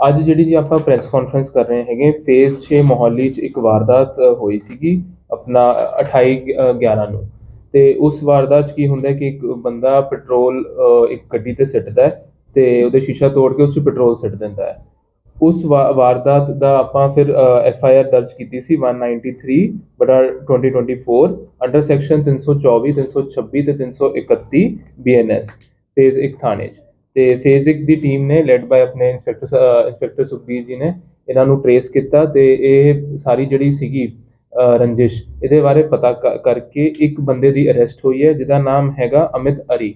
ਅੱਜ ਜਿਹੜੀ ਜੀ ਆਪਾਂ ਪ੍ਰੈਸ ਕਾਨਫਰੰਸ ਕਰ ਰਹੇ ਹੈਗੇ ਫੇਜ਼ 6 ਮੋਹਾਲੀ 'ਚ ਇੱਕ ਵਾਰਦਾਤ ਹੋਈ ਸੀਗੀ ਆਪਣਾ 28 ਅ, 11 ਨੂੰ। ਤੇ ਉਸ ਵਾਰਦਾਤ 'ਚ ਕੀ ਹੁੰਦਾ ਕਿ ਇੱਕ ਬੰਦਾ ਪੈਟਰੋਲ ਇੱਕ ਗੱਡੀ ਤੇ ਸਿੱਟਦਾ ਹੈ ਤੇ ਉਹਦੇ ਸ਼ੀਸ਼ਾ ਤੋੜ ਕੇ ਉਸ 'ਚ ਪੈਟਰੋਲ ਸਿੱਟ ਦਿੰਦਾ ਹੈ। ਉਸ ਵਾਰਦਾਤ ਦਾ ਆਪਾਂ ਫਿਰ ਐਫ ਆਈ ਆਰ ਦਰਜ ਕੀਤੀ ਸੀ 193 ਬਟਾ 2024 ਅੰਡਰ ਸੈਕਸ਼ਨ 324 326 ਤੇ 331 ਬੀਐਨਐਸ ਫੇਜ਼ 1 ਥਾਣੇ 'ਚ। ਤੇ ਫੇਜ਼ਿਕ ਦੀ ਟੀਮ ਨੇ ਲੈਡ ਬਾਈ ਆਪਣੇ ਇੰਸਪੈਕਟਰ ਇੰਸਪੈਕਟਰ ਸੁਖਬੀਰ ਜੀ ਨੇ, ਇਹਨਾਂ ਨੂੰ ਟਰੇਸ ਕੀਤਾ ਤੇ ਇਹ ਸਾਰੀ ਜਿਹੜੀ ਸੀਗੀ ਰੰਜਿਸ਼, ਇਹਦੇ ਬਾਰੇ ਪਤਾ ਕ- ਕਰਕੇ ਇੱਕ ਬੰਦੇ ਦੀ ਅਰੈਸਟ ਹੋਈ ਹੈ, ਜਿਹਦਾ ਨਾਮ ਹੈਗਾ ਅਮਿਤ ਅਰੀ।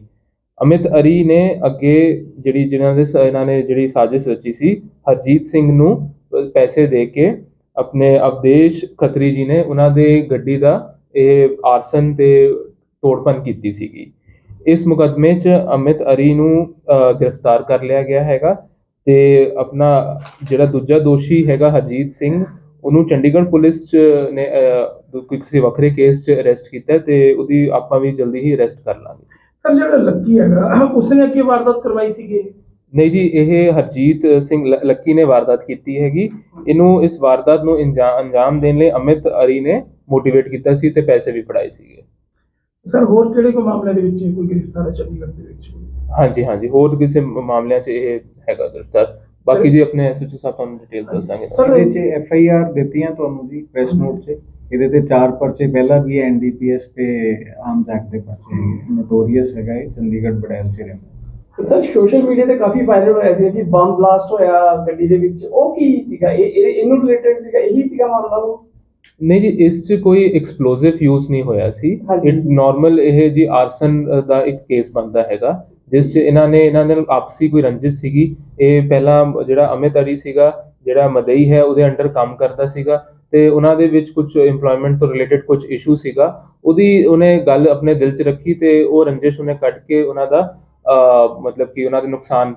ਅਮਿਤ ਅਰੀ ਨੇ ਅੱਗੇ ਜਿਹੜੀ ਜਿਨ੍ਹਾਂ ਦੇ ਸ- ਇਹਨਾਂ ਨੇ ਜਿਹੜੀ ਸਾਜ਼ਿਸ਼ ਰਚੀ ਸੀ, ਹਰਜੀਤ ਸਿੰਘ ਨੂੰ ਪੈਸੇ ਦੇ ਕੇ ਆਪਣੇ ਅਵਦੇਸ਼ ਖਤਰੀ ਜੀ ਨੇ ਉਹਨਾਂ ਦੇ ਗੱਡੀ ਦਾ ਇਹ ਆਰਸਨ ਤੇ ਤੋੜਪਨ ਕੀਤੀ ਸੀਗੀ। ਇਸ ਮੁਕਦਮੇ 'ਚ ਅਮਿਤ ਅਰੀ ਨੂੰ ਗ੍ਰਿਫਤਾਰ ਕਰ ਲਿਆ ਗਿਆ ਹੈਗਾ ਤੇ ਆਪਣਾ ਜਿਹੜਾ ਦੂਜਾ ਦੋਸ਼ੀ ਹੈਗਾ ਹਰਜੀਤ ਸਿੰਘ ਉਹਨੂੰ ਚੰਡੀਗੜ੍ਹ ਪੁਲਿਸ 'ਚ ਨੇ ਕਿਸੇ ਵੱਖਰੇ ਕੇਸ 'ਚ ਅਰੈਸਟ ਕੀਤਾ ਤੇ ਉਹਦੀ ਆਪਾਂ ਵੀ ਜਲਦੀ ਹੀ ਅਰੈਸਟ ਕਰ ਲਾਂਗੇ। ਸਰ ਜਿਹੜਾ ਲੱਕੀ ਹੈਗਾ ਉਸਨੇ ਅੱਗੇ ਵਾਰਦਾਤ ਕਰਵਾਈ ਸੀਗੀ? ਨਹੀਂ ਜੀ ਇਹ ਹਰਜੀਤ ਸਿੰਘ ਲੱਕੀ ਨੇ ਵਾਰਦਾਤ ਕੀਤੀ ਹੈਗੀ। ਇਹਨੂੰ ਇਸ ਵਾਰਦਾਤ ਨੂੰ ਅੰਜਾਮ ਦੇਣ ਲਈ ਅਮਿਤ ਅਰੀ ਨੇ ਮੋਟੀਵੇਟ ਕੀਤਾ ਸੀ ਤੇ ਪੈਸੇ ਵੀ ਫੜਾਏ ਸੀਗੇ। ਸਰ ਹੋਰ ਕਿਹੜੇ ਕੋ ਮਾਮਲੇ ਦੇ ਵਿੱਚ ਕੋਈ ਗ੍ਰਿਫਤਾਰ ਹੈ ਚੰਡੀਗੜ੍ਹ ਦੇ ਵਿੱਚ? ਹਾਂਜੀ ਹਾਂਜੀ ਹੋਰ ਕਿਸੇ ਮਾਮਲਿਆਂ 'ਚ ਇਹ ਹੈਗਾ ਗ੍ਰਿਫਤਾਰ। ਬਾਕੀ ਜੀ ਆਪਣੇ ਐਸਐਚਓ ਸਾਹਿਬ ਤੁਹਾਨੂੰ ਡਿਟੇਲਸ ਦੱਸਾਂਗੇ ਸਰ, ਇਹਦੇ ਚ ਐਫ ਆਈ ਆਰ ਦਿੱਤੀਆਂ ਤੁਹਾਨੂੰ ਜੀ ਪ੍ਰੈਸ ਨੋਟ 'ਚ। ਇਹਦੇ ਤੇ ਚਾਰ ਪਰਚੇ ਪਹਿਲਾਂ ਵੀ ਐਨ ਡੀ ਪੀ ਐਸ ਤੇ ਆਰਮਸ ਐਕਟ ਦੇ ਪਰਚੇ ਨੋਟੋਰੀਅਸ ਹੈਗਾ ਇਹ ਚੰਡੀਗੜ੍ਹ ਬੜੈਲ ਚ ਰਹਿੰਦਾ। ਸਰ ਸੋਸ਼ਲ ਮੀਡੀਆ ਤੇ ਕਾਫੀ ਵਾਇਰਲ ਹੋਇਆ ਸੀ ਕਿ ਬੰਬ ਬਲਾਸਟ ਹੋਇਆ ਗੱਡੀ ਦੇ ਵਿੱਚ। ਉਹ ਕੀ ਸੀਗਾ? ਇਹ ਇਹ- ਇਹਨੂੰ ਰਿਲੇਟਡ ਸੀਗਾ ਇਹੀ ਸੀਗਾ ਮਾਮਲਾ ਉਹ? ਨਹੀਂ ਜੀ ਇਸ 'ਚ ਕੋਈ ਐਕਸਪਲੋਸਿਵ ਯੂਜ਼ ਨਹੀਂ ਹੋਇਆ ਸੀ। ਹਾਂਜੀ। ਇਟ ਨਾਰਮਲ ਇਹ ਜੀ ਆਰਸਨ ਦਾ ਇੱਕ ਕੇਸ ਬਣਦਾ ਹੈਗਾ ਜਿਸ 'ਚ ਇਹਨਾਂ ਨੇ ਇਹਨਾਂ ਨਾਲ ਆਪਸੀ ਕੋਈ ਰੰਜਿਸ਼ ਸੀਗੀ। ਇਹ ਪਹਿਲਾਂ ਜਿਹੜਾ ਅਮਿਤ ਅਰੀ ਸੀਗਾ ਜਿਹੜਾ ਮਦਈ ਹੈ ਉਹਦੇ ਅੰਡਰ ਕੰਮ ਕਰਦਾ ਸੀਗਾ ਤੇ ਉਹਨਾਂ ਦੇ ਵਿੱਚ ਕੁਝ EMPLOYMENT ਤੋਂ ਰਿਲੇਟਡ ਕੁਝ ਇਸ਼ੂ ਸੀਗਾ। ਉਹਦੀ ਉਹਨੇ ਗੱਲ ਆਪਣੇ ਦਿਲ 'ਚ ਰੱਖੀ ਤੇ ਉਹ ਰੰਜਿਸ਼ ਉਹਨੇ ਕੱਢ ਕੇ ਉਹਨਾਂ ਦਾ ਅ, ਮਤਲਬ ਕਿ ਉਹਨਾਂ ਦੇ ਨੁਕਸਾਨ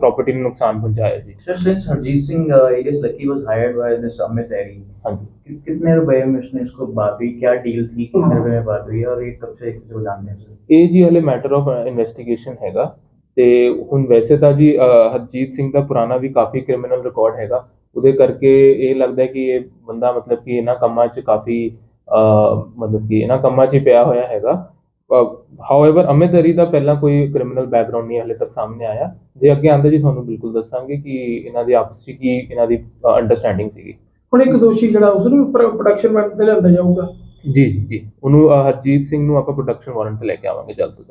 ਪ੍ਰਾਪਰਟੀ ਨੂੰ ਨੁਕਸਾਨ ਪਹੁੰਚਾਇਆ ਜੀ। Sir, since Harjeet Singh uh, alias Lucky was hired by this Amit Airy, ਹਾਂਜੀ। कितने रुपए में उसने इसको बात हुई क्या डील थी कितने रुपए में बात हुई है और ये कब से एक से जानते हैं सर ਇਹ ਜੀ ਹਲੇ ਮੈਟਰ ਆਫ ਇਨਵੈਸਟੀਗੇਸ਼ਨ ਹੈਗਾ ਤੇ ਹੁਣ ਵੈਸੇ ਤਾਂ ਜੀ ਅ, ਹਰਜੀਤ ਸਿੰਘ ਦਾ ਪੁਰਾਣਾ ਵੀ ਕਾਫੀ ਕ੍ਰਿਮੀਨਲ ਰਿਕਾਰਡ ਹੈਗਾ ਉਹਦੇ ਕਰਕੇ ਇਹ ਲੱਗਦਾ ਹੈ ਕਿ ਇਹ ਬੰਦਾ ਮਤਲਬ ਕਿ ਇਹਨਾਂ ਕੰਮਾਂ 'ਚ ਕਾਫੀ ਅ, ਮਤਲਬ ਕਿ ਇਹਨਾਂ ਕੰਮਾਂ 'ਚ ਹੀ ਪਿਆ ਹੋਇਆ ਹੈਗਾ ਹਾਊਐਵਰ ਅਮਿਤ ਅਰੀ ਦਾ ਪਹਿਲਾਂ ਕੋਈ ਕ੍ਰਿਮੀਨਲ ਬੈਕਗ੍ਰਾਉਂਡ ਨਹੀਂ ਹਲੇ ਤੱਕ ਸਾਹਮਣੇ ਆਇਆ ਜੇ ਅੱਗੇ ਆਂਦਾ ਜੀ ਤੁਹਾਨੂੰ ਬਿਲਕੁਲ ਦੱਸਾਂਗੇ ਕਿ ਇਹਨਾਂ ਦੀ ਆਪਸ 'ਚ ਕੀ ਇਹਨਾਂ ਦੀ ਅੰਡਰਸਟੈਂਡਿੰਗ ਸੀਗੀ ਹੁਣ ਇੱਕ ਦੋਸ਼ੀ ਜਿਹੜਾ ਉਸ ਨੂੰ ਪ੍ਰੋਡਕਸ਼ਨ ਵਾਰੰਟ ਤੇ ਲਿਆਂਦਾ ਜਾਊਗਾ। ਜੀ ਜੀ ਜੀ। ਉਹਨੂੰ ਅ, ਹਰਜੀਤ ਸਿੰਘ ਨੂੰ ਆਪਾਂ ਪ੍ਰੋਡਕਸ਼ਨ ਵਾਰੰਟ ਤੇ ਲੈ ਕੇ ਆਵਾਂਗੇ ਜਲਦ ਤੋਂ ਜਲਦ।